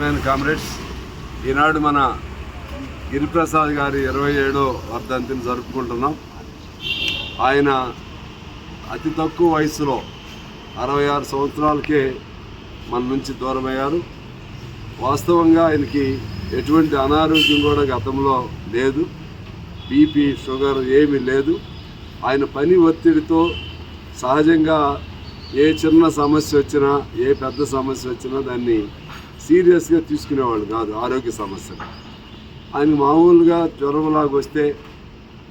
ప్రియమైన కామ్రేడ్స్ ఈనాడు మన గిరిప్రసాద్ గారి ఇరవై ఏడో వర్ధంతిని జరుపుకుంటున్నాం. ఆయన అతి తక్కువ వయసులో అరవై ఆరు సంవత్సరాలకే మన నుంచి దూరమయ్యారు. వాస్తవంగా ఆయనకి ఎటువంటి అనారోగ్యం కూడా గతంలో లేదు. బీపీ షుగర్ ఏమీ లేదు. ఆయన పని ఒత్తిడితో సహజంగా ఏ చిన్న సమస్య వచ్చినా ఏ పెద్ద సమస్య వచ్చినా దాన్ని సీరియస్గా తీసుకునేవాళ్ళు కాదు ఆరోగ్య సమస్యలు. ఆయన మామూలుగా జ్వరంలాగా వస్తే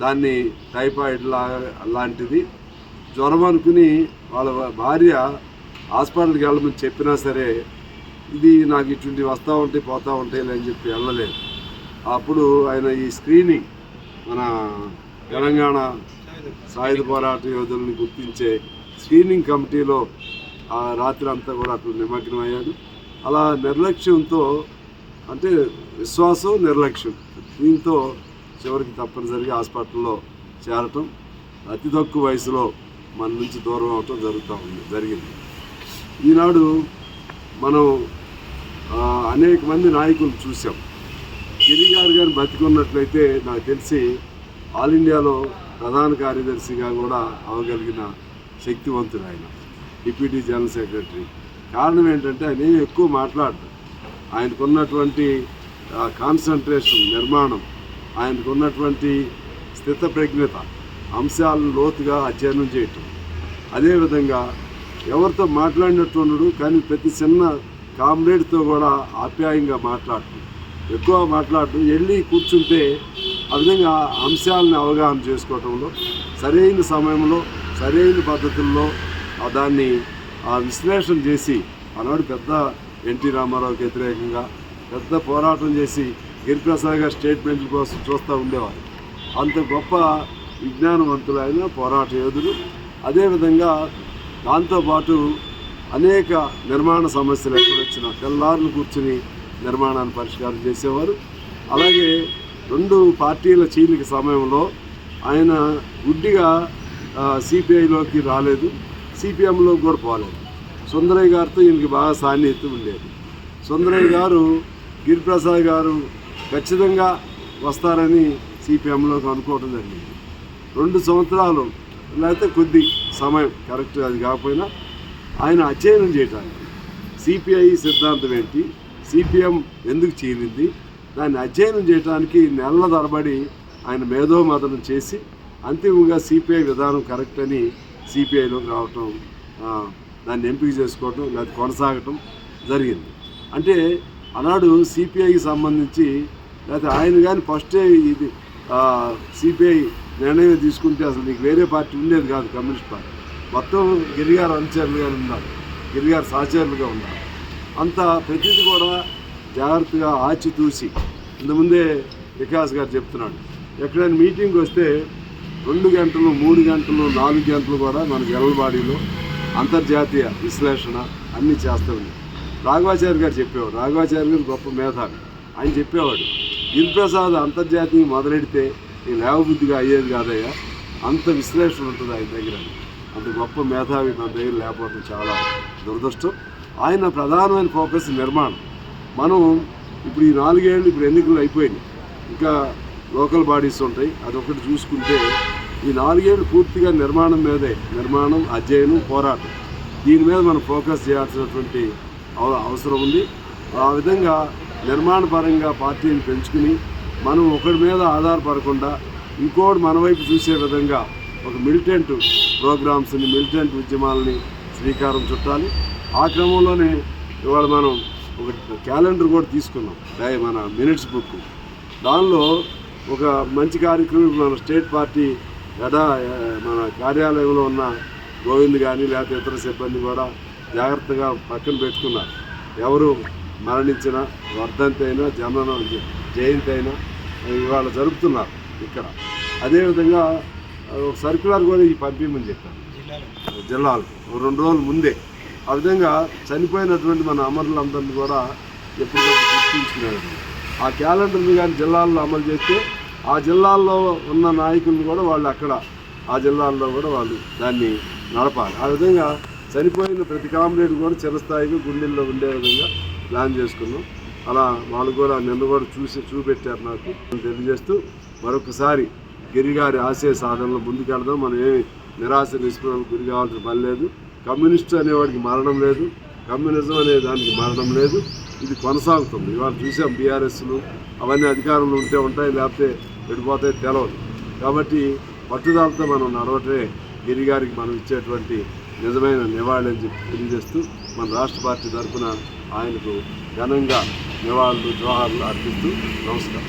దాన్ని టైఫాయిడ్ లాగా లాంటిది. జ్వరం అనుకుని వాళ్ళ భార్య హాస్పిటల్కి వెళ్ళమని చెప్పినా సరే ఇది నాకు ఇటువంటి వస్తూ ఉంటాయి పోతూ ఉంటాయి అని చెప్పి వెళ్ళలేదు. అప్పుడు ఆయన ఈ స్క్రీనింగ్ మన తెలంగాణ సాయుధ పోరాట యోధుల్ని గుర్తించే స్క్రీనింగ్ కమిటీలో ఆ రాత్రి అంతా కూడా అక్కడ నిమగ్నం అయ్యాడు అలా నిర్లక్ష్యంతో అంటే విశ్వాసం నిర్లక్ష్యం దీంతో చివరికి తప్పనిసరిగా హాస్పిటల్లో చేరటం అతి తక్కువ వయసులో మన నుంచి దూరం అవటం జరుగుతూ ఉంది జరిగింది. ఈనాడు మనం అనేక మంది నాయకులు చూసాం గిరి గారు గారు బతికున్నట్లయితే నాకు తెలిసి ఆల్ ఇండియాలో ప్రధాన కార్యదర్శిగా కూడా అవగలిగిన శక్తివంతుడు ఆయన డిప్యూటీ జనరల్ సెక్రటరీ. కారణం ఏంటంటే ఆయన ఏం ఎక్కువ మాట్లాడదు. ఆయనకున్నటువంటి కాన్సన్ట్రేషన్ నిర్మాణం ఆయనకున్నటువంటి స్థితప్రజ్ఞత అంశాలను లోతుగా అధ్యయనం చేయటం. అదేవిధంగా ఎవరితో మాట్లాడినట్టు ఉండడు కానీ ప్రతి చిన్న కామ్రేడ్తో కూడా ఆప్యాయంగా మాట్లాడటం ఎక్కువ మాట్లాడటం వెళ్ళి కూర్చుంటే ఆ విధంగా అంశాలను అవగాహన చేసుకోవటంలో సరైన సమయంలో సరైన పద్ధతుల్లో దాన్ని ఆ విశ్లేషణ చేసి ఆనాడు పెద్ద ఎన్టీ రామారావుకి వ్యతిరేకంగా పెద్ద పోరాటం చేసి గిరిప్రసాద్ గారి స్టేట్మెంట్ల కోసం చూస్తూ ఉండేవారు. అంత గొప్ప విజ్ఞానవంతులైన పోరాట యోధుడు అదేవిధంగా దాంతోపాటు అనేక నిర్మాణ సమస్యలు ఎక్కడొచ్చిన తెల్లారులు కూర్చుని నిర్మాణాన్ని పరిష్కారం చేసేవారు. అలాగే రెండు పార్టీల చీలిక సమయంలో ఆయన గుడ్డిగా సిపిఐలోకి రాలేదు. సిపిఎంలో కూడా పోలేదు సుందరయ్య గారితో ఈయనకి బాగా సాన్నిహిత్యం ఉండేది. సుందరయ్య గారు గిరిప్రసాద్ గారు ఖచ్చితంగా వస్తారని సిపిఎంలోకి అనుకోవడం జరిగింది. రెండు సంవత్సరాలు లేకపోతే కొద్ది సమయం కరెక్ట్ అది కాకపోయినా ఆయన అధ్యయనం చేయడానికి సిపిఐ సిద్ధాంతం ఏంటి? సిపిఎం ఎందుకు చీలింది దాన్ని అధ్యయనం చేయడానికి నెలల తరబడి ఆయన మేధోమదనం చేసి అంతిమంగా సిపిఐ విధానం కరెక్ట్ అని సిపిఐలోకి రావటం దాన్ని ఎంపిక చేసుకోవటం లేదా కొనసాగటం జరిగింది. అంటే ఆనాడు సిపిఐకి సంబంధించి లేకపోతే ఆయన కానీ ఫస్టే ఇది సిపిఐ నిర్ణయం తీసుకుంటే అసలు నీకు వేరే పార్టీ ఉండేది కాదు కమ్యూనిస్ట్ పార్టీ. మొత్తం గిరిగారు అనుచరులుగా ఉన్నారు గిరిగారు సహచరులుగా ఉన్నారు. అంత ప్రతిదీ కూడా జాగ్రత్తగా ఆచితూసి ఇంతకుముందే వికాస్ గారు చెప్తున్నాడు ఎక్కడైనా మీటింగ్ వస్తే రెండు గంటలు మూడు గంటలు నాలుగు గంటలు కూడా మనకి ఎల్లబాడీలో అంతర్జాతీయ విశ్లేషణ అన్నీ చేస్తూ ఉంది. రాఘవాచారి గారు చెప్పేవాడు రాఘవాచార్య గారు గొప్ప మేధావి. ఆయన చెప్పేవాడు గిరిప్రసాద్ అంతర్జాతీయ మొదలెడితే ఈ లేవబుద్ధిగా అయ్యేది కాదయ్యా. అంత విశ్లేషణ ఉంటుంది ఆయన దగ్గర. అంత గొప్ప మేధావి మన దగ్గర లేకపోవడం చాలా దురదృష్టం. ఆయన ప్రధానమైన ఫోకస్ నిర్మాణం. మనం ఇప్పుడు ఈ నాలుగేళ్ళు ఇప్పుడు ఎన్నికలు అయిపోయినాయి. ఇంకా లోకల్ బాడీస్ ఉంటాయి. అదొకటి చూసుకుంటే ఈ నాలుగేళ్ళు పూర్తిగా నిర్మాణం మీదే. నిర్మాణం అధ్యయనం పోరాటం. దీని మీద మనం ఫోకస్ చేయాల్సినటువంటి అవ- అవసరం ఉంది. ఆ విధంగా నిర్మాణపరంగా పార్టీని పెంచుకుని మనం ఒకడి మీద ఆధారపడకుండా ఇంకోటి మన వైపు చూసే విధంగా ఒక మిలిటెంట్ ప్రోగ్రామ్స్ని మిలిటెంట్ ఉద్యమాలని శ్రీకారం చుట్టాలి. ఆ క్రమంలోనే ఇవాళ మనం ఒక క్యాలెండర్ కూడా తీసుకున్నాం. మన మినిట్స్ బుక్. దానిలో ఒక మంచి కార్యక్రమం మన స్టేట్ పార్టీ గదా మన కార్యాలయంలో ఉన్న గోవింద్ కానీ లేకపోతే ఇతర సిబ్బంది కూడా జాగ్రత్తగా పక్కన పెట్టుకున్నారు. ఎవరు మరణించిన వర్ధంతి అయినా జననం జయంతి అయినా ఇవాళ జరుపుతున్నారు ఇక్కడ. అదేవిధంగా ఒక సర్క్యులర్ కూడా ఈ పంపించమని చెప్పారు. జిల్లాలు. రెండు రోజుల ముందే. ఆ విధంగా చనిపోయినటువంటి మన అమరులందరినీ కూడా ఎప్పుడు గుర్తించుకునేవారు. ఆ క్యాలెండర్ని కానీ జిల్లాల్లో అమలు చేస్తే ఆ జిల్లాల్లో ఉన్న నాయకులను కూడా వాళ్ళు అక్కడ ఆ జిల్లాల్లో కూడా వాళ్ళు దాన్ని నడపాలి. ఆ విధంగా చనిపోయిన ప్రతి కామ్రేడ్ కూడా చిరస్థాయిగా గుండెల్లో ఉండే విధంగా ప్లాన్ చేసుకున్నాం. అలా వాళ్ళు కూడా నిన్న కూడా చూసి చూపెట్టారు నాకు. తెలియజేస్తూ మరొకసారి గిరిగారి ఆశయ సాధనలో ముందుకెళ్దాం. మనం ఏమి నిరాశ నిస్పృహలకు గురి కావాల్సిన పని లేదు. కమ్యూనిస్టు అనేవాడికి మరణం లేదు. కమ్యూనిజం అనే దానికి మరణం లేదు. ఇది కొనసాగుతుంది. ఇవాళ చూసాం బీఆర్ఎస్లు అవన్నీ అధికారంలో ఉంటే ఉంటాయి లేకపోతే విడిపోతే తెలవదు. కాబట్టి పట్టుదలతో మనం నడవటమే గిరిగారికి మనం ఇచ్చేటువంటి నిజమైన నివాళి అని చెప్పి తెలియజేస్తూ మన రాష్ట్ర పార్టీ తరఫున ఆయనకు ఘనంగా నివాళులు జోహార్లు అర్పిస్తూ నమస్కారం.